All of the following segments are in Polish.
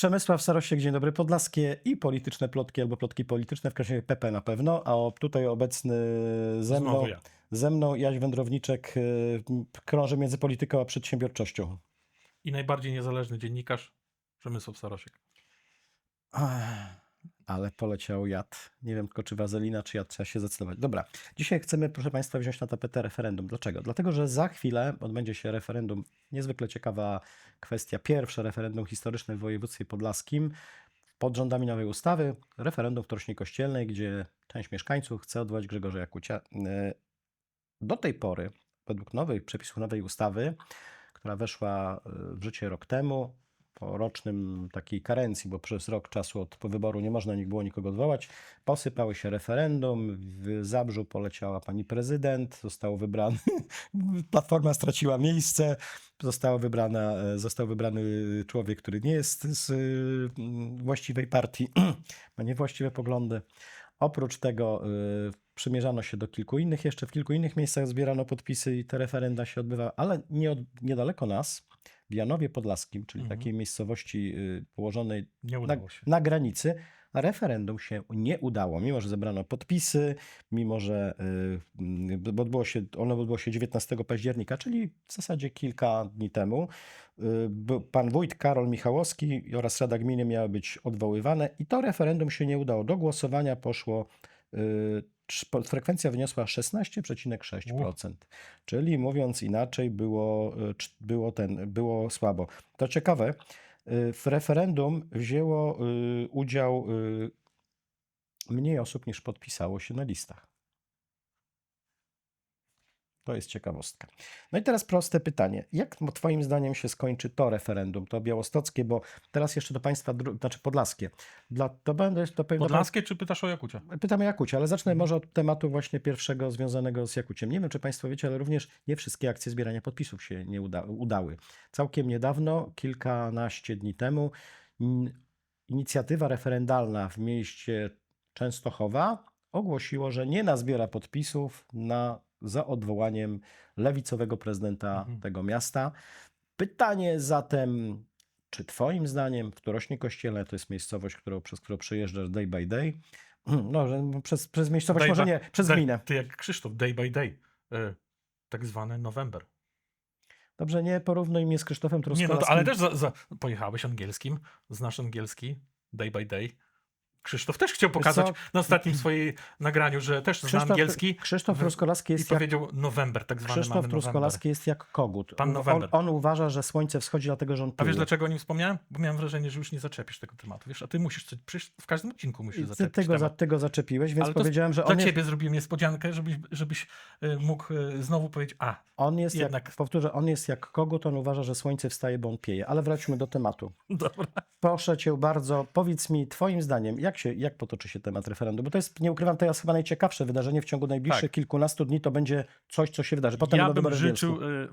Przemysław Sarosiek, dzień dobry, Podlaskie i polityczne plotki albo plotki polityczne, w kresie PP na pewno, a o- tutaj obecny ze mną, Znowu ja. ze mną Jaś Wędrowniczek y, krąży między polityką a przedsiębiorczością. I najbardziej niezależny dziennikarz Przemysław Sarosiek. Ach, Ale poleciał jad. Nie wiem tylko, czy wazelina, czy jad, trzeba się zdecydować. Dobra, dzisiaj chcemy, proszę Państwa, wziąć na tapetę referendum. Dlaczego? Dlatego, że za chwilę odbędzie się referendum. Niezwykle ciekawa kwestia. Pierwsze referendum historyczne w województwie podlaskim pod rządami nowej ustawy. Referendum w Trośnie Kościelnej, gdzie część mieszkańców chce odwołać Grzegorza Jakucia. E, Do tej pory, według nowych przepisów nowej ustawy, która weszła e, w życie rok temu, po rocznym takiej karencji, bo przez rok czasu od wyboru nie można było nikogo odwołać, posypały się referendum, w Zabrzu poleciała pani prezydent, został wybrany, Platforma straciła miejsce, została wybrana, został wybrany człowiek, który nie jest z y, właściwej partii, ma niewłaściwe poglądy. Oprócz tego y, przymierzano się do kilku innych, jeszcze w kilku innych miejscach zbierano podpisy i te referenda się odbywały, ale nie od, niedaleko nas, w Janowie Podlaskim, czyli Mhm. takiej miejscowości y, położonej na, na granicy, referendum się nie udało, mimo że zebrano podpisy, mimo że, y, bo odbyło się, ono odbyło się 19 października, czyli w zasadzie kilka dni temu. Y, Pan wójt Karol Michałowski oraz Rada Gminy miały być odwoływane i to referendum się nie udało. Do głosowania poszło, y, frekwencja wyniosła 16,6%. Czyli mówiąc inaczej, było, cz- było, ten, było słabo. To ciekawe, y, w referendum wzięło y, udział mniej osób niż podpisało się na listach. To jest ciekawostka. No i teraz proste pytanie. Jak Twoim zdaniem się skończy to referendum, to białostockie, bo teraz jeszcze do państwa, znaczy podlaskie. Dla, to będę, to pewnie- Podlaskie czy pytasz o Jakucia? Pytamy o Jakucie, ale zacznę Mhm. może od tematu właśnie pierwszego związanego z Jakuciem. Nie wiem, czy Państwo wiecie, ale również nie wszystkie akcje zbierania podpisów się nie uda udały. Całkiem niedawno, kilkanaście dni temu, in- inicjatywa referendalna w mieście Częstochowa ogłosiło, że nie nazbiera podpisów na, za odwołaniem lewicowego prezydenta Mhm. tego miasta. Pytanie zatem, czy Twoim zdaniem w Turośnie Kościelne to jest miejscowość, którą, przez którą przejeżdżasz day by day? No, przez, przez miejscowość, Day może by- nie, przez day- gminę. Ty jak Krzysztof, day by day. Y, tak zwany November. Dobrze, nie porównuj mnie z Krzysztofem Nie, Truskolarskim. no to, ale też za, za, pojechałeś angielskim, znasz angielski, day by day. Krzysztof też chciał pokazać na ostatnim swoim nagraniu, że też zna Krzysztof, angielski Krzysztof Truskolaski i jest jak powiedział November, tak zwany Krzysztof. Truskolaski jest jak kogut. Pan on, November. on uważa, że słońce wschodzi dlatego, że on A pluje. wiesz dlaczego o nim wspomniałem? Bo miałem wrażenie, że już nie zaczepisz tego tematu. Wiesz, a ty musisz, przecież w każdym odcinku musisz I Ty zaczepić tego, za, tego zaczepiłeś, więc Ale powiedziałem, że Dla on jest, ciebie zrobiłem niespodziankę, żebyś, żebyś y, mógł y, znowu powiedzieć, a, on jest jak, jednak- powtórzę, on jest jak kogut, on uważa, że słońce wstaje, bo on pieje. Ale wróćmy do tematu. dobra. Proszę cię bardzo, powiedz mi, twoim zdaniem, jak, się, jak potoczy się temat referendum? Bo to jest, nie ukrywam, to jest chyba najciekawsze wydarzenie w ciągu najbliższych Tak. kilkunastu dni, to będzie coś, co się wydarzy. Potem ja bym życzył y,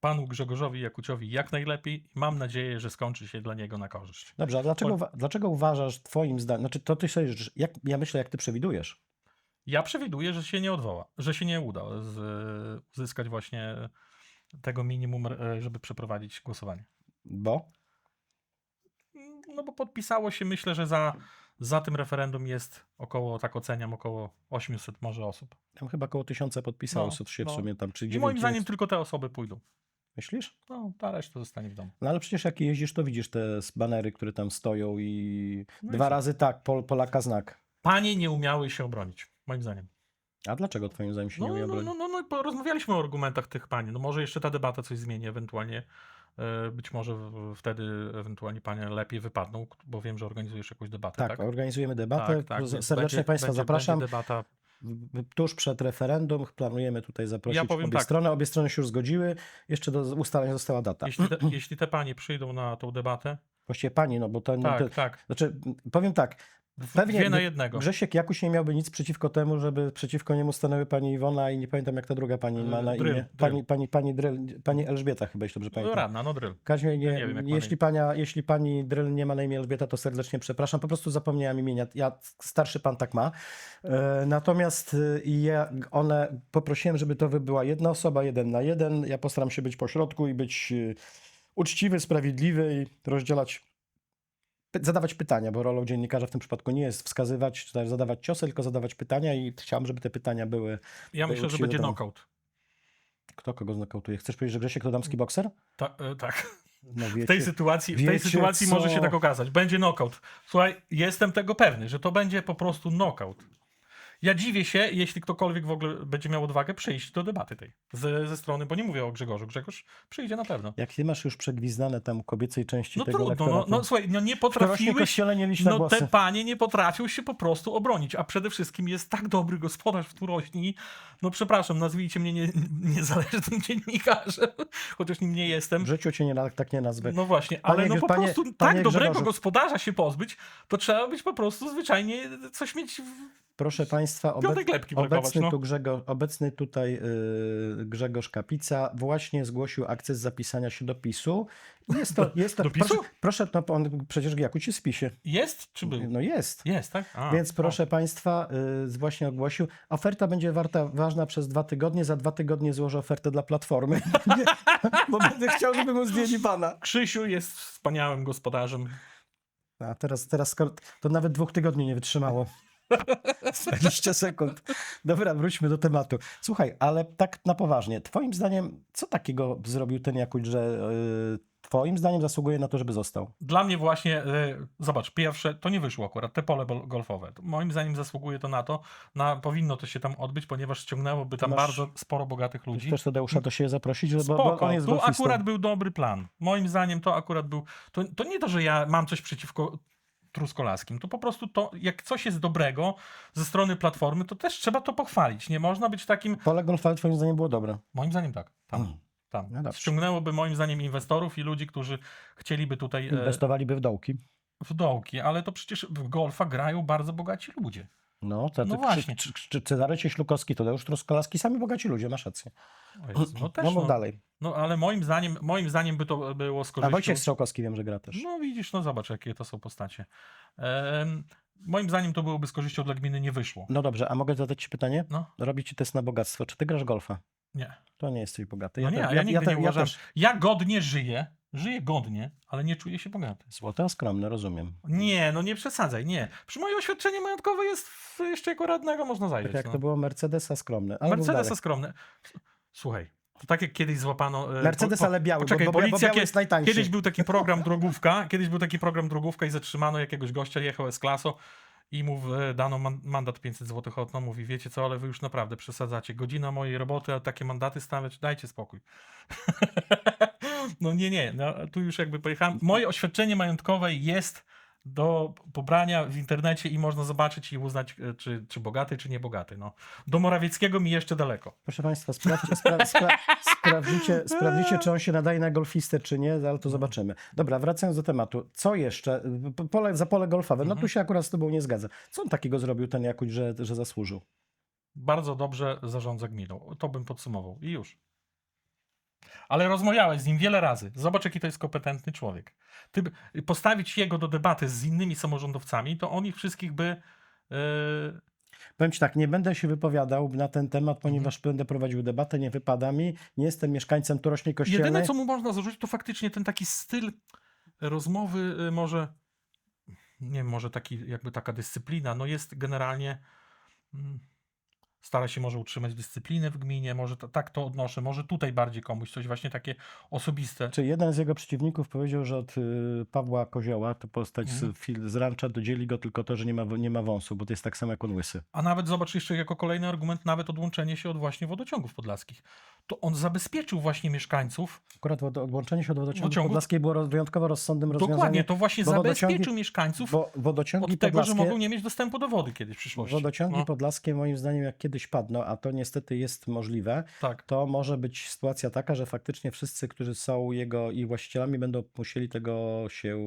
panu Grzegorzowi Jakuciowi jak najlepiej mam nadzieję, że skończy się dla niego na korzyść. Dobrze, a dlaczego, uwa- dlaczego uważasz twoim zdaniem, znaczy to ty sobie, jak, ja myślę, jak ty przewidujesz. Ja przewiduję, że się nie odwoła, że się nie uda z, uzyskać właśnie tego minimum, y, żeby przeprowadzić głosowanie. Bo? No bo podpisało się, myślę, że za, za tym referendum jest około, tak oceniam, około 800 może osób. Tam chyba około tysiąca podpisało No, się w no. sumie tam, czy I moim zdaniem tylko te osoby pójdą. Myślisz? No, ta reszta zostanie w domu. No ale przecież jak jeździsz, to widzisz te s- banery, które tam stoją i No i dwa co? razy tak, Pol, Polaka znak. Panie nie umiały się obronić, moim zdaniem. A dlaczego twoim zdaniem się No, nie umie no, obronić? no, no, no, i porozmawialiśmy o argumentach tych pań. No może jeszcze ta debata coś zmieni ewentualnie. E, Być może wtedy ewentualnie panie lepiej wypadną, bo wiem, że organizujesz jakąś debatę, tak, tak? organizujemy debatę. Tak, więc Serdecznie będzie- Państwa będzie- zapraszam. Będzie debata. Tuż przed referendum planujemy tutaj zaprosić Ja obie tak. strony. Obie strony się już zgodziły. Jeszcze do ustalenia została data. Jeśli te, jeśli te panie przyjdą na tą debatę, Właściwie pani, no bo to... tak, to tak. znaczy, powiem tak, Pewnie Dwie na jednego. Grzesiek Jakuś nie miałby nic przeciwko temu, żeby przeciwko niemu stanęły pani Iwona i nie pamiętam jak ta druga pani ma na Dryl, imię. Pani, pani, pani, Dryl, pani Elżbieta chyba, jeśli dobrze No, pamiętam. radna, no dryl. Kaźmie, nie, Ja nie wiem, jeśli, pania, jeśli pani Dryl nie ma na imię Elżbieta, to serdecznie przepraszam. Po prostu zapomniałam imienia. Ja, starszy pan tak ma. E, natomiast e, ja, one, poprosiłem, żeby to była jedna osoba, jeden na jeden. Ja postaram się być pośrodku i być e, uczciwy, sprawiedliwy i rozdzielać zadawać pytania, bo rolą dziennikarza w tym przypadku nie jest wskazywać, czy też zadawać ciosy, tylko zadawać pytania i chciałem, żeby te pytania były... Ja Były myślę, że będzie knockout. Kto kogo znokautuje? Chcesz powiedzieć, że Grzesiek to damski bokser? Ta, e, tak. No W wiecie, tej sytuacji, w tej sytuacji może się co? tak okazać. Będzie knockout. Słuchaj, jestem tego pewny, że to będzie po prostu knockout. Ja dziwię się, jeśli ktokolwiek w ogóle będzie miał odwagę przyjść do debaty tej ze, ze strony, bo nie mówię o Grzegorzu. Grzegorz przyjdzie na pewno. Jak ty masz już przegwizdane tam kobiecej części No tego trudno, no, lektoratu, no słuchaj, no nie potrafiłeś No głosy. te panie nie potrafią się po prostu obronić, a przede wszystkim jest tak dobry gospodarz w Turośni. No przepraszam, nazwijcie mnie nie, niezależnym dziennikarzem, chociaż nim nie jestem. W życiu cię nie, tak nie nazwę. No właśnie, Panie ale no po panie- prostu panie tak dobrego Grzegorzu. gospodarza się pozbyć, to trzeba być po prostu zwyczajnie coś mieć w Proszę Państwa, obec, obecny, No. tu Grzegorz, obecny tutaj yy, Grzegorz Kapica właśnie zgłosił akces zapisania się do PiSu. Jest to, jest to, do PiSu? Proszę, proszę no, on przecież Giakuć jest w PiSie. Jest czy był? No jest. Jest, tak? A, Więc proszę Państwa, yy, właśnie ogłosił, oferta będzie warta, ważna przez dwa tygodnie, za dwa tygodnie złożę ofertę dla Platformy, bo będę chciał, żeby mu zdjęli pana. Krzysiu jest wspaniałym gospodarzem. A teraz, teraz to nawet dwóch tygodni nie wytrzymało. 20 sekund. Dobra, wróćmy do tematu. Słuchaj, ale tak na poważnie, twoim zdaniem, co takiego zrobił ten Jakuć, że yy, twoim zdaniem zasługuje na to, żeby został? Dla mnie właśnie, e, zobacz, pierwsze, to nie wyszło akurat, te pole bol- golfowe. To Moim zdaniem zasługuje to na to, na, powinno to się tam odbyć, ponieważ ściągnęłoby tam Masz- bardzo sporo bogatych ludzi. Chcesz Tadeusza do siebie zaprosić, bo, bo Spoko, on jest tu golfistą. akurat był dobry plan. Moim zdaniem to akurat był, to, to nie to, że ja mam coś przeciwko truskolaskim, to po prostu to, jak coś jest dobrego ze strony Platformy, to też trzeba to pochwalić. Nie można być takim, Pole golfowe twoim zdaniem było dobre. moim zdaniem tak, tam. Mm. Tam. No dobrze. Ściągnęłoby moim zdaniem inwestorów i ludzi, którzy chcieliby tutaj e, Inwestowaliby w dołki. w dołki, ale to przecież w golfa grają bardzo bogaci ludzie. No, tacy, No właśnie. Czy, czy, czy Cezary Cieślukowski, Tadeusz Truskolaski, sami bogaci ludzie, masz rację. O Jezu, no też, no mów no, dalej. no ale moim zdaniem, moim zdaniem by to było z A korzyścią. Wojciech Strzałkowski wiem, że gra też. No widzisz, no zobacz jakie to są postacie. Em, moim zdaniem to byłoby z korzyścią dla gminy, nie wyszło. No dobrze, a mogę zadać ci pytanie? No, Robi ci test na bogactwo. Czy ty grasz golfa? nie. To nie jesteś bogaty. No nie, te- a ja nigdy te- nie uważam. też Ja godnie żyję, żyję godnie, ale nie czuję się bogaty. złote, a skromne, rozumiem. Nie, no nie przesadzaj, nie. Przy moje oświadczenie majątkowe jest w, jeszcze jako radnego można Tak zajrzeć. jak no. to było Mercedesa skromne. Mercedesa dalej. skromny. Słuchaj, to tak jak kiedyś złapano... e, Mercedes, ale biały, bo, bo, bo policja biały kie- jest najtańszy. Kiedyś był taki program drogówka, kiedyś był taki program drogówka i zatrzymano jakiegoś gościa, jechał S-klaso i mu e, dano man- mandat 500 zł od no mówi, wiecie co, ale wy już naprawdę przesadzacie. Godzina mojej roboty, a takie mandaty stawiać, dajcie spokój. no nie, nie, no, tu już jakby pojechałem. Moje oświadczenie majątkowe jest do pobrania w internecie i można zobaczyć i uznać, e, czy, czy bogaty, czy niebogaty. No. Do Morawieckiego mi jeszcze daleko. Proszę Państwa, sprawdźcie, spra spra sprawdzicie, sprawdzicie, czy on się nadaje na golfistę, czy nie, ale to zobaczymy. Dobra, wracając do tematu. Co jeszcze? Pole, za pole golfowe. No tu Mhm. się akurat z Tobą nie zgadza. Co on takiego zrobił, ten Jakuć, że, że zasłużył? bardzo dobrze zarządza gminą. To bym podsumował. I już. Ale rozmawiałeś z nim wiele razy. Zobacz, jaki to jest kompetentny człowiek. Ty postawić jego do debaty z innymi samorządowcami, to on ich wszystkich by. Yy, Powiem Ci tak, nie będę się wypowiadał na ten Mhm. temat, ponieważ będę prowadził debatę, nie wypada mi. Nie jestem mieszkańcem Turośnej Kościelnej. jedyne, co mu można zarzucić, to faktycznie ten taki styl rozmowy, yy, może. Nie wiem, może taki, jakby taka dyscyplina. No jest generalnie. mm, Stara się może utrzymać dyscyplinę w gminie, może to, tak to odnoszę, może tutaj bardziej komuś coś właśnie takie osobiste. Czy jeden z jego przeciwników powiedział, że od y, Pawła Kozioła, to postać Mhm. z, fil- z rancza, dodzieli go tylko to, że nie ma, nie ma wąsu, bo to jest tak samo jak on łysy. A nawet zobacz jeszcze jako kolejny argument, nawet odłączenie się od właśnie wodociągów podlaskich. To on zabezpieczył właśnie mieszkańców. Akurat wodo, odłączenie się od wodociągu Wodociągów? podlaskiej było roz- wyjątkowo rozsądnym rozwiązaniem. Dokładnie, to właśnie bo wodociągi- zabezpieczył mieszkańców Bo wodociągi od tego, że podlaskie, mogą nie mieć dostępu do wody kiedyś w przyszłości. wodociągi No, podlaskie moim zdaniem jak kiedyś padną, a to niestety jest możliwe, tak. to może być sytuacja taka, że faktycznie wszyscy, którzy są jego i właścicielami będą musieli tego się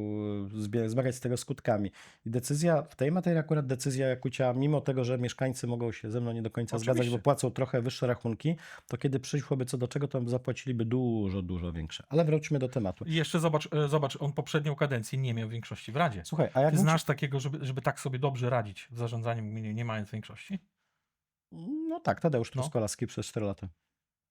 zmagać z tego skutkami. I decyzja, w tej materii akurat decyzja Jakucia, mimo tego, że mieszkańcy mogą się ze mną nie do końca zgadzać, Oczywiście. bo płacą trochę wyższe rachunki, to kiedy przyszłoby co do czego, to zapłaciliby dużo, dużo większe. Ale wróćmy do tematu. I jeszcze zobacz, e, zobacz, on poprzednią kadencję nie miał większości w Radzie. Słuchaj, a jak Ty znasz takiego, żeby, żeby tak sobie dobrze radzić w zarządzaniu gminie, nie mając większości? No tak, Tadeusz No. Truskolaski przez 4 lata.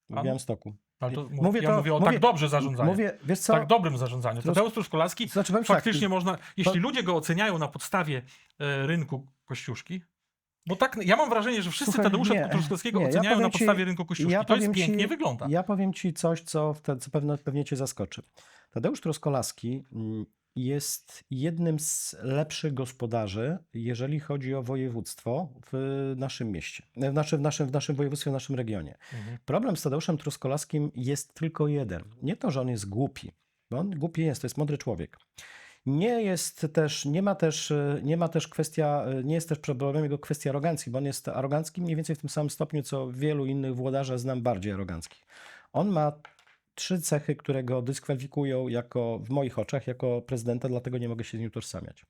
w? Białymstoku. Ale to, Mówię ja to- mówię o mówię- tak dobrze zarządzaniu. Mówię, wiesz co, tak dobrym zarządzaniu. Trus- Tadeusz Truszkolacki znaczy ci tak, faktycznie można, jeśli ludzie go oceniają na podstawie e, rynku Kościuszki, bo tak, ja mam wrażenie, że wszyscy Słuchaj, Tadeusza nie, Truszkowskiego nie, ja oceniają powiem na ci- podstawie rynku Kościuszki. ja to jest ci- pięknie wygląda. Ja powiem ci coś, co, te, co pewno, pewnie cię zaskoczy. Tadeusz Truskolaski mm, jest jednym z lepszych gospodarzy, jeżeli chodzi o województwo w naszym mieście, w naszym, w naszym, w naszym województwie, w naszym regionie. Mhm. Problem z Tadeuszem Truskolaskim jest tylko jeden. Nie to, że on jest głupi, bo on głupi jest, to jest mądry człowiek. Nie jest też, nie ma też, nie ma też kwestia, nie jest też problemem jego kwestia arogancji, bo on jest arogancki mniej więcej w tym samym stopniu, co wielu innych włodarzy znam bardziej aroganckich. On ma trzy cechy, które go dyskwalifikują jako, w moich oczach jako prezydenta, dlatego nie mogę się z nim utożsamiać.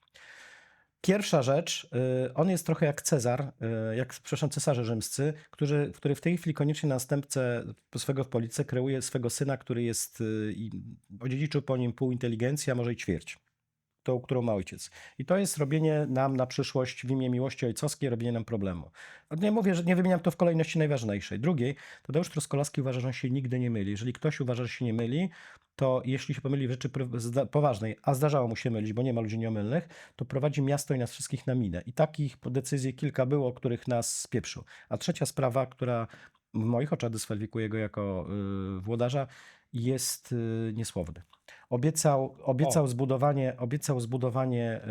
Pierwsza rzecz, y, on jest trochę jak Cezar, y, jak, przepraszam, cesarze rzymscy, który, który w tej chwili koniecznie następcę swego w polityce kreuje swego syna, który jest, y, odziedziczył po nim pół inteligencji, a może i ćwierć. Tą, którą ma ojciec. I to jest robienie nam na przyszłość w imię miłości ojcowskiej, robienie nam problemu. Nie mówię, że nie wymieniam to w kolejności najważniejszej. Drugiej, Tadeusz Truskolaski uważa, że on się nigdy nie myli. Jeżeli ktoś uważa, że się nie myli, to jeśli się pomyli w rzeczy poważnej, a zdarzało mu się mylić, bo nie ma ludzi nieomylnych, to prowadzi miasto i nas wszystkich na minę. I takich decyzji kilka było, których nas spieprzył. A trzecia sprawa, która w moich oczach dyskwalifikuje go jako y, włodarza, jest y, niesłowny. Obiecał, obiecał, O. zbudowanie, obiecał zbudowanie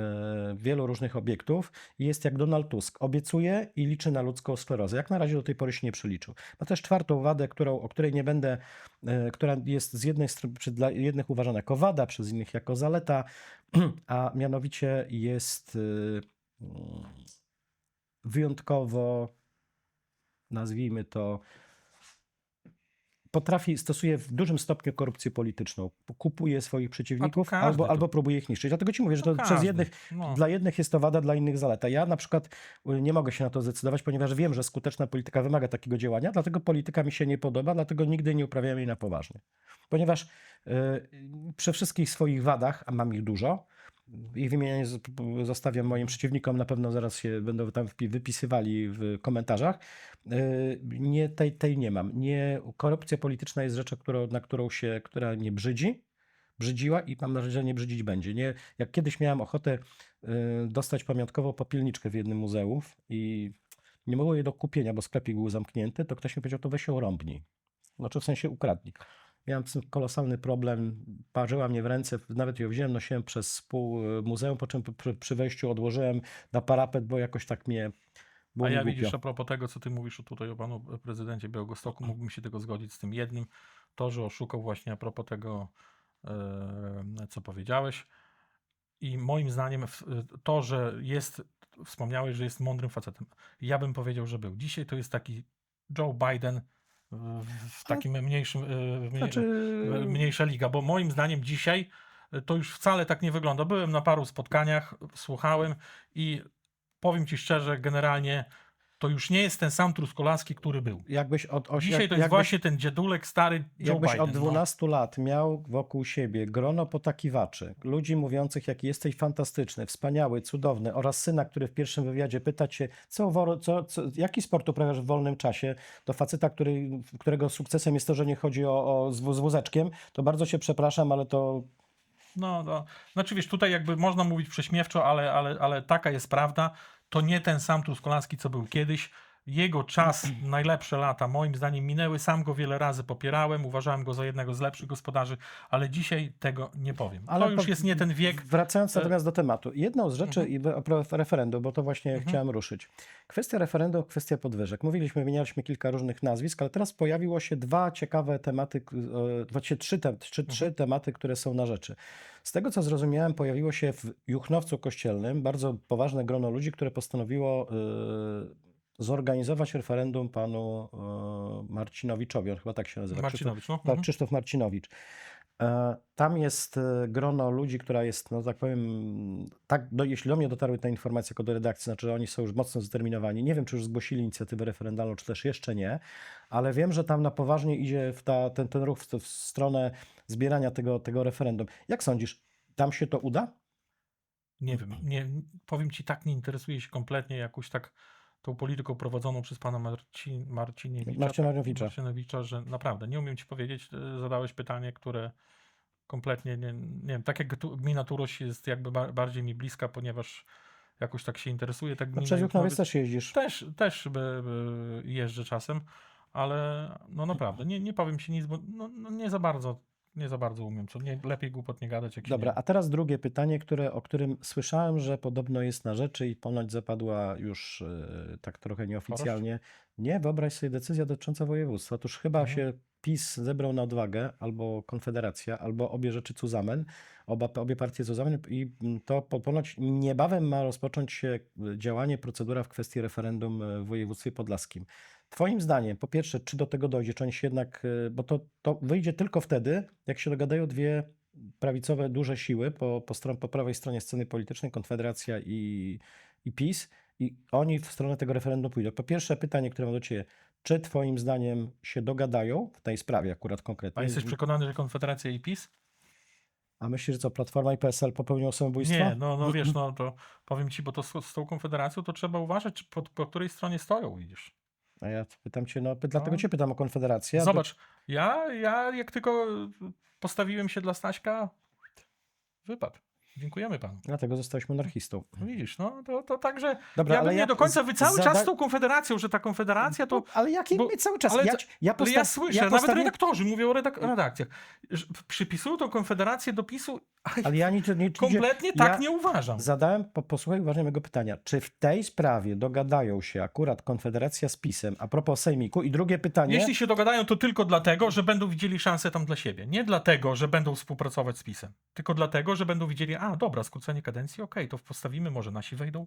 y, wielu różnych obiektów i jest jak Donald Tusk. Obiecuje i liczy na ludzką sklerozę. Jak na razie do tej pory się nie przeliczył. Ma też czwartą wadę, którą, o której nie będę, y, która jest z jednej strony dla jednych uważana jako wada, przez innych jako zaleta, a mianowicie jest y, mm, wyjątkowo, nazwijmy to, potrafi, stosuje w dużym stopniu korupcję polityczną. Kupuje swoich przeciwników każdy albo, to- albo próbuje ich niszczyć. Dlatego ci mówię, że to No przez jednych, No. dla jednych jest to wada, dla innych zaleta. Ja na przykład y, nie mogę się na to zdecydować, ponieważ wiem, że skuteczna polityka wymaga takiego działania, dlatego polityka mi się nie podoba, dlatego nigdy nie uprawiam jej na poważnie. Ponieważ y, przy wszystkich swoich wadach, a mam ich dużo, ich wymienianie zostawiam moim przeciwnikom, na pewno zaraz się będą tam wypisywali w komentarzach. Y, Nie, tej, tej nie mam. Nie, korupcja polityczna jest rzeczą, którą, na którą się, która nie brzydzi, brzydziła i mam nadzieję, że nie brzydzić będzie. Nie, jak kiedyś miałem ochotę y, dostać pamiątkową popielniczkę w jednym muzeum i nie było jej do kupienia, bo sklepik był zamknięty, to ktoś mi powiedział, to weź ją rąbnij. Znaczy w sensie ukradnij. Miałem z tym kolosalny problem, parzyła mnie w ręce, nawet ją wziąłem, nosiłem przez pół y, muzeum, po czym przy, przy wejściu odłożyłem na parapet, bo jakoś tak mnie było A ja widzisz, a propos tego, co ty mówisz tutaj o panu prezydencie Białegostoku, mógłbym się tego zgodzić z tym jednym. To, że oszukał właśnie a propos tego, e, co powiedziałeś. I moim zdaniem to, że jest, wspomniałeś, że jest mądrym facetem. Ja bym powiedział, że był. Dzisiaj to jest taki Joe Biden w, takim mniejszym, e, w mniej, Znaczy, e, mniejsza liga, bo moim zdaniem dzisiaj e, to już wcale tak nie wygląda. Byłem na paru spotkaniach, słuchałem i powiem ci szczerze, generalnie to już nie jest ten sam Truskolaski, który był. jakbyś od, oś, Dzisiaj to jest jakbyś, właśnie ten dziadulek stary Joe jakbyś Biden. od 12 lat miał wokół siebie grono potakiwaczy, ludzi mówiących, jaki jesteś fantastyczny, wspaniały, cudowny oraz syna, który w pierwszym wywiadzie pyta cię, co, co, co, jaki sport uprawiasz w wolnym czasie, to faceta, który, którego sukcesem jest to, że nie chodzi o, o z, z wózeczkiem, to bardzo się przepraszam, ale to No, no. Znaczy wiesz, tutaj jakby można mówić prześmiewczo, ale, ale, ale taka jest prawda. To nie ten sam Truskolaski, co był kiedyś. Jego czas, najlepsze lata, moim zdaniem minęły. Sam go wiele razy popierałem, uważałem go za jednego z lepszych gospodarzy, ale dzisiaj tego nie powiem. Ale to już jest nie ten wiek. Wracając E- natomiast do tematu. Jedną z rzeczy Mhm. referendum, bo to właśnie Mhm. chciałem ruszyć. Kwestia referendum, kwestia podwyżek. Mówiliśmy, wymienialiśmy kilka różnych nazwisk, ale teraz pojawiło się dwa ciekawe tematy, e, właściwie trzy, te, trzy, trzy Mhm. tematy, które są na rzeczy. Z tego co zrozumiałem, pojawiło się w Juchnowcu Kościelnym bardzo poważne grono ludzi, które postanowiło e, zorganizować referendum panu e, Marcinowiczowi, on chyba tak się nazywa. Krzysztof- Marcinowicz, no. tak, Mhm. Krzysztof Marcinowicz. E, Tam jest e, grono ludzi, która jest, no tak powiem, tak, do, jeśli do mnie dotarły te informacje jako do redakcji, znaczy, że oni są już mocno zdeterminowani. Nie wiem, czy już zgłosili inicjatywę referendalną, czy też jeszcze nie, ale wiem, że tam na poważnie idzie w ta, ten, ten ruch w, w stronę zbierania tego, tego referendum. Jak sądzisz, tam się to uda? Nie wiem, nie, powiem ci, tak nie interesuje się kompletnie jakoś tak tą polityką prowadzoną przez pana Marcin, Marciniewicza, Marcinowicza. Marcinowicza, że naprawdę nie umiem ci powiedzieć, e, zadałeś pytanie, które kompletnie nie, nie wiem, tak jak tu, gmina Turoś jest jakby ba, bardziej mi bliska, ponieważ jakoś tak się interesuje, tak No przez Juchnowiec- też jeździsz. też, też by, by jeżdżę czasem, ale no naprawdę, nie, nie powiem ci nic, bo no, no nie za bardzo, nie za bardzo umiem, co nie, lepiej głupot nie gadać, jak Dobra, nie... a teraz drugie pytanie, które, o którym słyszałem, że podobno jest na rzeczy i ponoć zapadła już e, tak trochę nieoficjalnie. Nie, wyobraź sobie decyzja dotycząca województwa. Otóż chyba Mhm. się PiS zebrał na odwagę, albo Konfederacja, albo obie rzeczy Cuzamen, oba, obie partie Cuzamen i to po- ponoć niebawem ma rozpocząć się e, działanie, procedura w kwestii referendum e, w województwie podlaskim. Twoim zdaniem, po pierwsze, czy do tego dojdzie, czy oni się jednak, e, bo to, to wyjdzie tylko wtedy, jak się dogadają dwie prawicowe duże siły po, po, stron, po prawej stronie sceny politycznej, Konfederacja i, i PiS, i oni w stronę tego referendum pójdą. Po pierwsze, pytanie, które mam do Ciebie, czy Twoim zdaniem się dogadają w tej sprawie akurat konkretnie? A jesteś przekonany, że Konfederacja i PiS? A myślisz, że co, Platforma i PSL popełnią samobójstwo? Nie, no, no wiesz, no to powiem ci, bo to z, z tą Konfederacją to trzeba uważać, czy po, po której stronie stoją, widzisz. A ja pytam Cię, no py- dlatego No. Cię pytam o Konfederację. a ty- Zobacz, ja, ja jak tylko postawiłem się dla Staśka, wypadł. Dziękujemy panu. Dlatego zostałeś monarchistą. No Widzisz, no to, to także Dobra, ja bym nie ja do końca, wy cały zada- czas z tą konfederacją, że ta konfederacja to... No, ale jakie my cały czas? ale ja, ja, posta- ja słyszę, nawet redaktorzy mówią o redak- redakcjach, przypisują tą konfederację do PiSu, Ale ja nie, nie, nie kompletnie tak nie uważam. Zadałem, po, posłuchaj uważnie mojego pytania. Czy w tej sprawie dogadają się akurat Konfederacja z PiSem a propos Sejmiku? I drugie pytanie. Jeśli się dogadają, to tylko dlatego, że będą widzieli szansę tam dla siebie. Nie dlatego, że będą współpracować z PiSem. Tylko dlatego, że będą widzieli, a dobra, skrócenie kadencji, okej, to postawimy, może nasi wejdą.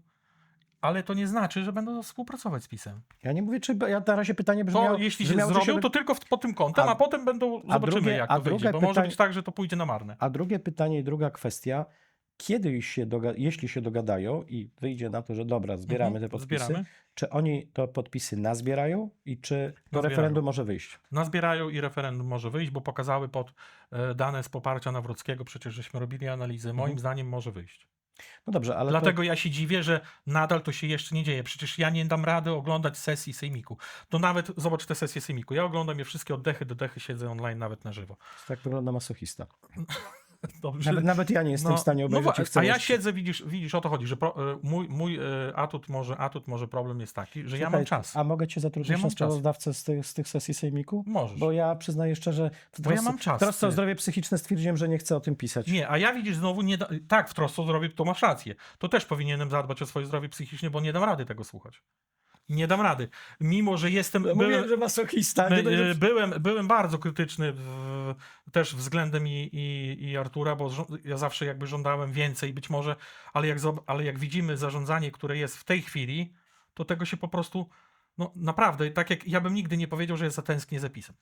Ale to nie znaczy, że będą współpracować z PiSem. Ja nie mówię, czy. Ja na razie pytanie To brzmiało. jeśli się brzmiało, czy zrobią, by- to tylko w, pod tym kątem, A- a, potem będą, a zobaczymy drugie- jak a to wyjdzie, drugie bo może pytanie- być tak, że to pójdzie na marne. A drugie pytanie i druga kwestia. Kiedy się doga- jeśli się dogadają i wyjdzie na to, że dobra, zbieramy Mhm, te podpisy, Zbieramy. czy oni to podpisy nazbierają i czy to Nazbierają. referendum może wyjść? Nazbierają i referendum może wyjść, bo pokazały pod e, dane z poparcia Nawrockiego, przecież żeśmy robili analizy, moim Mhm. zdaniem może wyjść. No dobrze, ale. to- Dlatego ja się dziwię, że nadal to się jeszcze nie dzieje. Przecież ja nie dam rady oglądać sesji Sejmiku. To nawet, zobacz te sesje Sejmiku. Ja oglądam je wszystkie oddechy do dechy, siedzę online nawet na żywo. Tak wygląda masochista. Dobrze. Nawet, nawet ja nie jestem w stanie obejrzeć no, ich A ja siedzę, widzisz, widzisz, o to chodzi, że pro, e, mój, mój e, atut, może, atut, może problem jest taki, że ja mam Słuchaj, czas. A mogę cię zatrudnić ja na sprawozdawcę z tych, z tych sesji Sejmiku? Możesz. Bo ja przyznaję szczerze, w Bo ja trosce- mam czas, w trosce o zdrowie psychiczne stwierdziłem, że nie chcę o tym pisać. Nie, a ja widzisz znowu nie da... Tak, w trosce o zdrowie to masz rację. To też powinienem zadbać o swoje zdrowie psychiczne, bo nie dam rady tego słuchać. Nie dam rady. Mimo, że jestem. Ja byłem, Mówiłem, że masochista. Nie byłem, byłem bardzo krytyczny w, też względem i, i, i Artura, bo ja zawsze jakby żądałem więcej być może, ale jak, ale jak widzimy zarządzanie, które jest w tej chwili, to tego się po prostu, no naprawdę, tak jak ja bym nigdy nie powiedział, że ja zatęsknię za pisem.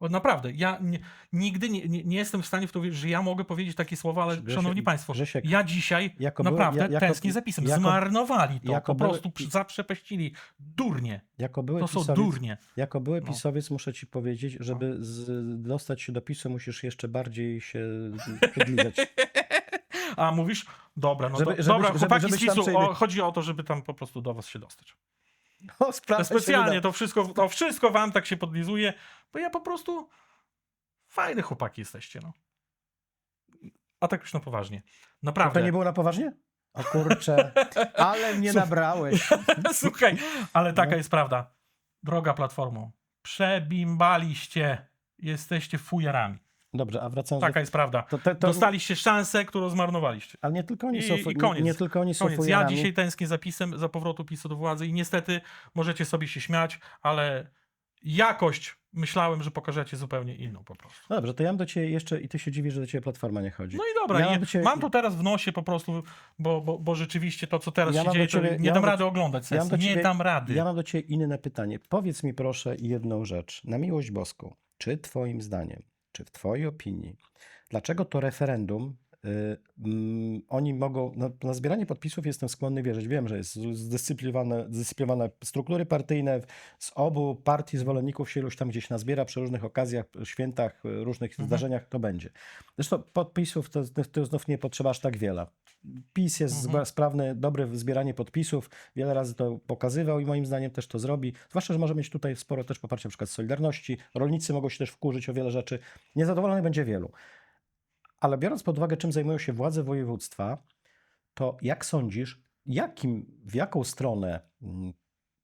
Bo naprawdę, ja nie, nigdy nie, nie, nie jestem w stanie w to wierzyć, że ja mogę powiedzieć takie słowa, ale Grzesiek- szanowni państwo, Grzesiek, ja dzisiaj jako były- naprawdę ja- jako- tęsknię za pisem. jako- Zmarnowali to, jako po były- prostu przy- zaprzepeścili. Durnie. Jako były, To są pisowiec, durnie. jako były No. pisowiec muszę ci powiedzieć, żeby z, dostać się do PiSu, musisz jeszcze bardziej się podlizać. A mówisz, dobra, no Żeby- do, żeby- dobra, żeby- chłopaki żebyś z PiSu, o, chodzi o to, żeby tam po prostu do was się dostać. O, To specjalnie to wszystko, to wszystko wam tak się podlizuje, bo ja po prostu fajne chłopaki jesteście, no. A tak już na poważnie. To Naprawdę. nie było na poważnie? O kurczę, ale mnie Słuch- nabrałeś. Słuchaj, ale taka No. jest prawda. Droga Platformo, przebimbaliście. Jesteście fujarami. Dobrze, a wracając Taka do... jest prawda. To, to, to, Dostaliście szansę, którą zmarnowaliście. Ale nie tylko oni I- są, i fu- koniec. nie tylko oni są Koniec. Ja dzisiaj tęsknię za pisem, za powrotu PiSu do władzy i niestety możecie sobie się śmiać, ale jakość myślałem, że pokażecie zupełnie inną po prostu. No dobrze, to ja mam do ciebie jeszcze i ty się dziwisz, że do ciebie Platforma nie chodzi. No i dobra, Ja mam ciebie- mam to teraz w nosie po prostu, bo, bo, bo rzeczywiście to, co teraz Ja się dzieje, ciebie- nie ja dam do- rady oglądać ja do nie ciebie- dam rady. Ja mam do ciebie inne pytanie. Powiedz mi proszę jedną rzecz. Na miłość boską, czy twoim zdaniem, czy w twojej opinii, dlaczego to referendum oni mogą, na, na zbieranie podpisów jestem skłonny wierzyć. Wiem, że jest zdyscyplinowane, zdyscyplinowane struktury partyjne. Z obu partii zwolenników się iluś tam gdzieś nazbiera przy różnych okazjach, świętach, y, różnych Mhm. zdarzeniach, to będzie. Zresztą podpisów to, to znów nie potrzeba aż tak wiele. PiS jest Mhm. sprawny, dobry w zbieraniu podpisów. Wiele razy to pokazywał i moim zdaniem też to zrobi. Zwłaszcza, że może mieć tutaj sporo też poparcia na przykład Solidarności. Rolnicy mogą się też wkurzyć o wiele rzeczy. Niezadowolonych będzie wielu. Ale biorąc pod uwagę, czym zajmują się władze województwa, to jak sądzisz, jakim, w jaką stronę mm,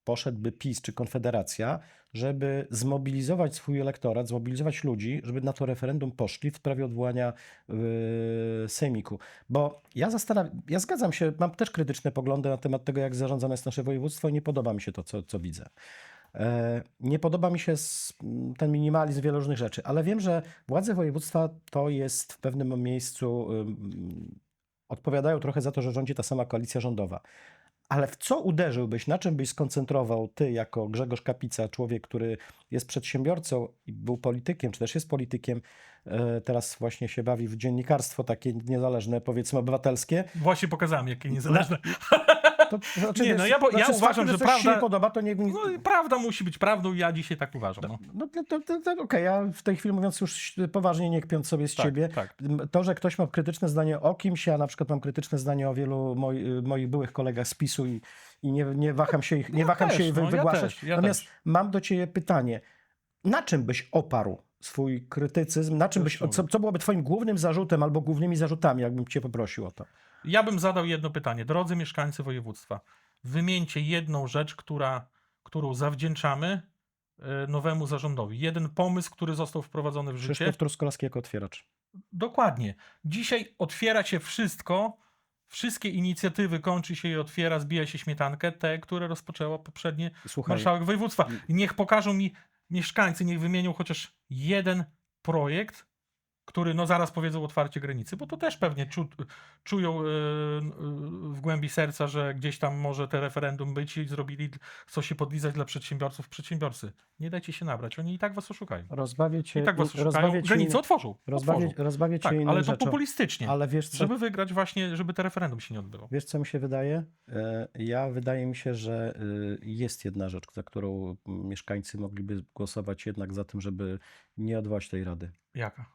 poszedłby PiS czy Konfederacja, żeby zmobilizować swój elektorat, zmobilizować ludzi, żeby na to referendum poszli w sprawie odwołania yy, sejmiku? Bo ja, zastanaw- ja zgadzam się, mam też krytyczne poglądy na temat tego, jak zarządzane jest nasze województwo i nie podoba mi się to, co, co widzę. E, Nie podoba mi się ten minimalizm wielu różnych rzeczy, ale wiem, że władze województwa to jest w pewnym miejscu, odpowiadają trochę za to, że rządzi ta sama koalicja rządowa. Ale w co uderzyłbyś, na czym byś skoncentrował ty jako Grzegorz Kapica, człowiek, który jest przedsiębiorcą i był politykiem, czy też jest politykiem, e, teraz właśnie się bawi w dziennikarstwo takie niezależne, powiedzmy obywatelskie. Właśnie pokazałem, jakie niezależne. To, to znaczy, Nie, no ja bo- ja znaczy z uważam, że ci prawda- nie podoba, to nie... No prawda musi być prawdą, ja dzisiaj tak uważam. No. No to, to, to, to okej, ja w tej chwili mówiąc już poważnie, nie kpiąc sobie z Tak, ciebie, tak. to, że ktoś ma krytyczne zdanie o kimś, ja na przykład mam krytyczne zdanie o wielu moi, moich byłych kolegach z PiSu i, i nie, nie waham się ich, nie Ja waham też, się ich no, ja wygłaszać. też, ja Natomiast też. mam do ciebie pytanie, na czym byś oparł swój krytycyzm, na czym byś, co, co byłoby twoim głównym zarzutem albo głównymi zarzutami, jakbym cię poprosił o to? Ja bym zadał jedno pytanie. Drodzy mieszkańcy województwa, wymieńcie jedną rzecz, która, którą zawdzięczamy e, nowemu zarządowi. Jeden pomysł, który został wprowadzony w życie. Krzysztof Truskolaski jako otwieracz. Dokładnie. Dzisiaj otwiera się wszystko, wszystkie inicjatywy kończy się i otwiera, zbija się śmietankę, te, które rozpoczęła poprzednie Słuchaj, marszałek województwa. Niech pokażą mi mieszkańcy, niech wymienią chociaż jeden projekt, który no zaraz powiedzą otwarcie granicy, bo to też pewnie czu, czują e, e, w głębi serca, że gdzieś tam może te referendum być i zrobili, chcą się podlizać dla przedsiębiorców. Przedsiębiorcy, nie dajcie się nabrać, oni i tak was oszukają. rozbawię cię, I tak was oszukają. rozbawię cię, Granice otworzą. rozbawię, otworzą. rozbawię cię Tak, ale to rzeczą. populistycznie, Ale wiesz co, żeby wygrać właśnie, żeby te referendum się nie odbyło. Wiesz, co mi się wydaje? E, Ja wydaje mi się, że y, jest jedna rzecz, za którą mieszkańcy mogliby głosować jednak za tym, żeby nie odwołać tej rady. Jaka?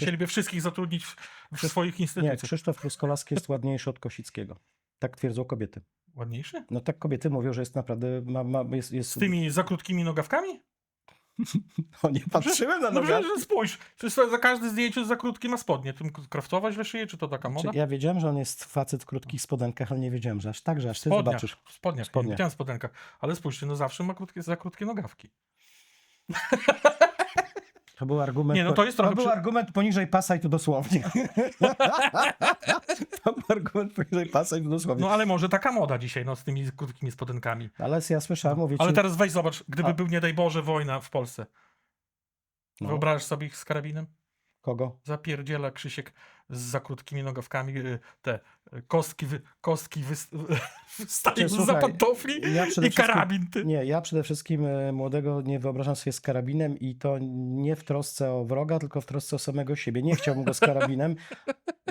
Musieliby wszystkich zatrudnić w, w Krzysz- swoich Nie, instytucjach. Krzysztof Truskolaski jest ładniejszy od Kosickiego. Tak twierdzą kobiety. Ładniejszy? No tak kobiety mówią, że jest naprawdę, ma, ma, jest, jest... Z tymi za krótkimi nogawkami? O, nie patrzyłem na No nogę. że spójrz, przecież za każde zdjęcie za krótkie ma spodnie. Tym kraftować źle szyje, czy to taka moda? Ja wiedziałem, że on jest facet w krótkich spodenkach, ale nie wiedziałem, że aż tak, że aż ty Spodniach, zobaczysz. spodniach, Spodnie. nie widziałem spodenkach. Ale spójrzcie, no zawsze ma krótkie, za krótkie nogawki. To był argument. Nie, no to jest trochę To był przy- argument poniżej pasa i to dosłownie. to był argument poniżej pasa i to dosłownie. No ale może taka moda dzisiaj, no z tymi krótkimi spodenkami. Ale ja słyszałem mówić. Ale teraz weź zobacz, gdyby A- był, nie daj Boże, wojna w Polsce. No. Wyobrażasz sobie ich z karabinem? Kogo? Zapierdziela Krzysiek z za krótkimi nogawkami, y, te kostki, wy, kostki wys- wystają za pantofli Ja i karabin. Ty. Nie, ja przede wszystkim e, młodego nie wyobrażam sobie z karabinem i to nie w trosce o wroga, tylko w trosce o samego siebie. Nie chciałbym go z karabinem.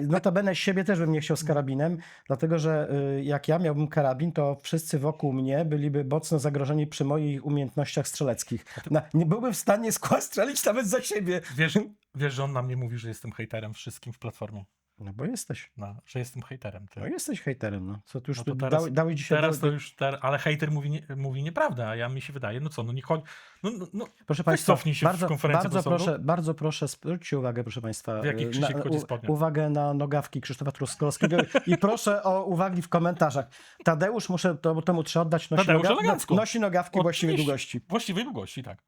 Notabene siebie też bym nie chciał z karabinem, dlatego że y, jak ja miałbym karabin, to wszyscy wokół mnie byliby mocno zagrożeni przy moich umiejętnościach strzeleckich. Na, nie byłbym w stanie skła strzelić nawet za siebie. Wiesz, wiesz, że on na mnie mówi, że jestem hejterem wszystkim w platformie. No bo jesteś. No, że jestem hejterem. Ty. No jesteś hejterem, no. Co tu już No tu teraz- dałeś, dałeś dzisiaj... Teraz to już, ter, ale hejter mówi, nie, mówi nieprawdę, a ja mi się wydaje, no co, no nie chodzi, no, no, no Proszę Państwa, cofnij się w bardzo, bardzo, do sądu. proszę, bardzo proszę, zwróćcie uwagę, proszę Państwa, Krzysiek chodzi spodniach? uwagę na nogawki Krzysztofa Truskowskiego i proszę o uwagi w komentarzach. Tadeusz, muszę, to, temu trzeba oddać, nosi, Tadeusz noga, elegancko. nosi nogawki właściwej Oczywiście. długości. właściwej długości, tak.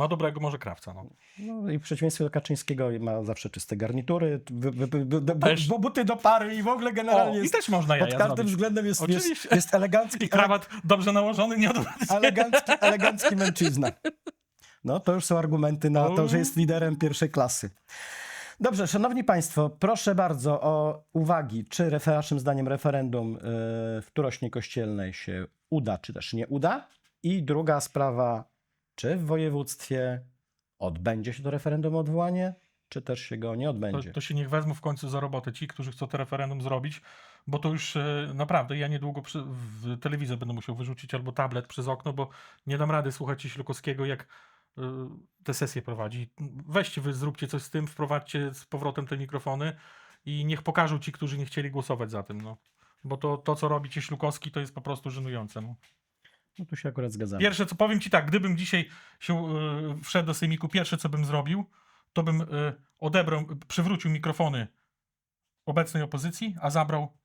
Ma dobrego może krawca, no. No i w przeciwieństwie do Kaczyńskiego ma zawsze czyste garnitury, wy, wy, wy, wy, Też. bu- buty do pary i w ogóle O, generalnie i jest, też można pod jaja każdym zrobić. względem jest, jest, Oczywiście. jest elegancki, I krawat dobrze nałożony, nie elegancki, elegancki mężczyzna. No, to już są argumenty na to, że jest liderem pierwszej klasy. Dobrze, szanowni państwo, proszę bardzo o uwagi, czy refer- naszym zdaniem referendum y, w Turośnie Kościelnej się uda, czy też nie uda. I druga sprawa, czy w województwie odbędzie się to referendum odwołanie czy też się go nie To, odbędzie. to się niech wezmą w końcu za robotę ci, którzy chcą to referendum zrobić, bo to już e, naprawdę ja niedługo przy, w telewizor będę musiał wyrzucić albo tablet przez okno, bo nie dam rady słuchać Ślukowskiego, jak e, te sesje prowadzi. Weźcie wy, zróbcie coś z tym, wprowadźcie z powrotem te mikrofony i niech pokażą ci, którzy nie chcieli głosować za tym. No. Bo to, to co robi Cieślukowski, to jest po prostu żenujące. No. No tu się akurat zgadzamy. Pierwsze, co powiem ci tak, gdybym dzisiaj się y, wszedł do sejmiku, pierwsze, co bym zrobił, to bym y, odebrał, przywrócił mikrofony obecnej opozycji, a zabrał.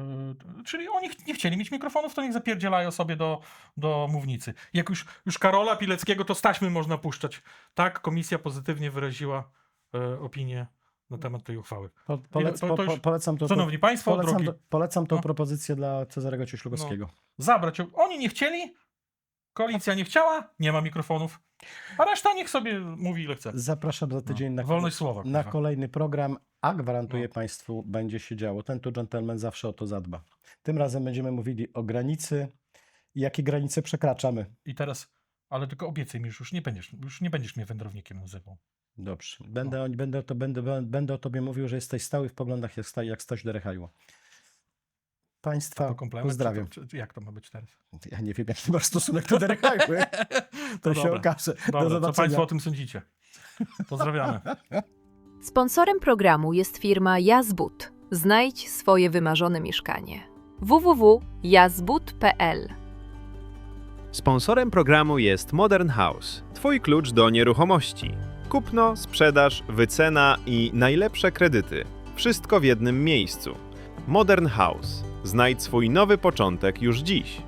y, czyli oni nie chcieli mieć mikrofonów, to niech zapierdzielają sobie do, do mównicy. Jak już, już Karola Pileckiego, to z taśmy można puszczać. Tak, komisja pozytywnie wyraziła opinię na temat tej uchwały. Po, polec, to- to już- po, polecam to, Szanowni Państwo, polecam, drogi, to, polecam tą No. propozycję dla Cezarego Cieślugowskiego. zabrać. ją. Oni nie chcieli, koalicja nie chciała, nie ma mikrofonów, a reszta niech sobie mówi ile chce. Zapraszam za tydzień na, Wolność słowa. na kolejny program, a gwarantuję No. Państwu, będzie się działo. Ten tu gentleman zawsze o to zadba. Tym razem będziemy mówili o granicy jakie granice przekraczamy. I teraz, ale tylko obiecaj mi, że już nie będziesz, już nie będziesz mnie wędrownikiem nazywał. Dobrze. Będę, o- będę, to, będę, będę o Tobie mówił, że jesteś stały w poglądach jak, sta- jak Staś Derechajło. Państwa To pozdrawiam. Czy to, czy, jak to ma być teraz? Ja nie wiem, jaki masz stosunek do Derechajły. To się dobra. okaże. do Dobra, co zobaczenia. Państwo o tym sądzicie? Pozdrawiamy. Sponsorem programu jest firma Jazbud. Znajdź swoje wymarzone mieszkanie. www.jazbud.pl Sponsorem programu jest Modern House, Twój klucz do nieruchomości. Kupno, sprzedaż, wycena i najlepsze kredyty. Wszystko w jednym miejscu. Modern House. Znajdź swój nowy początek już dziś.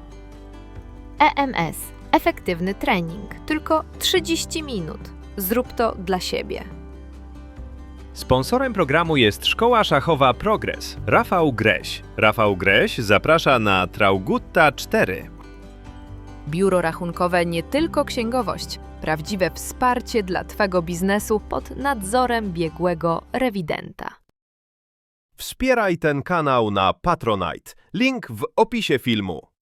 EMS. Efektywny trening. Tylko 30 minut. Zrób to dla siebie. Sponsorem programu jest Szkoła Szachowa Progres. Rafał Greś. Rafał Greś zaprasza na Traugutta 4. Biuro rachunkowe nie tylko księgowość. Prawdziwe wsparcie dla Twego biznesu pod nadzorem biegłego rewidenta. Wspieraj ten kanał na Patronite. Link w opisie filmu.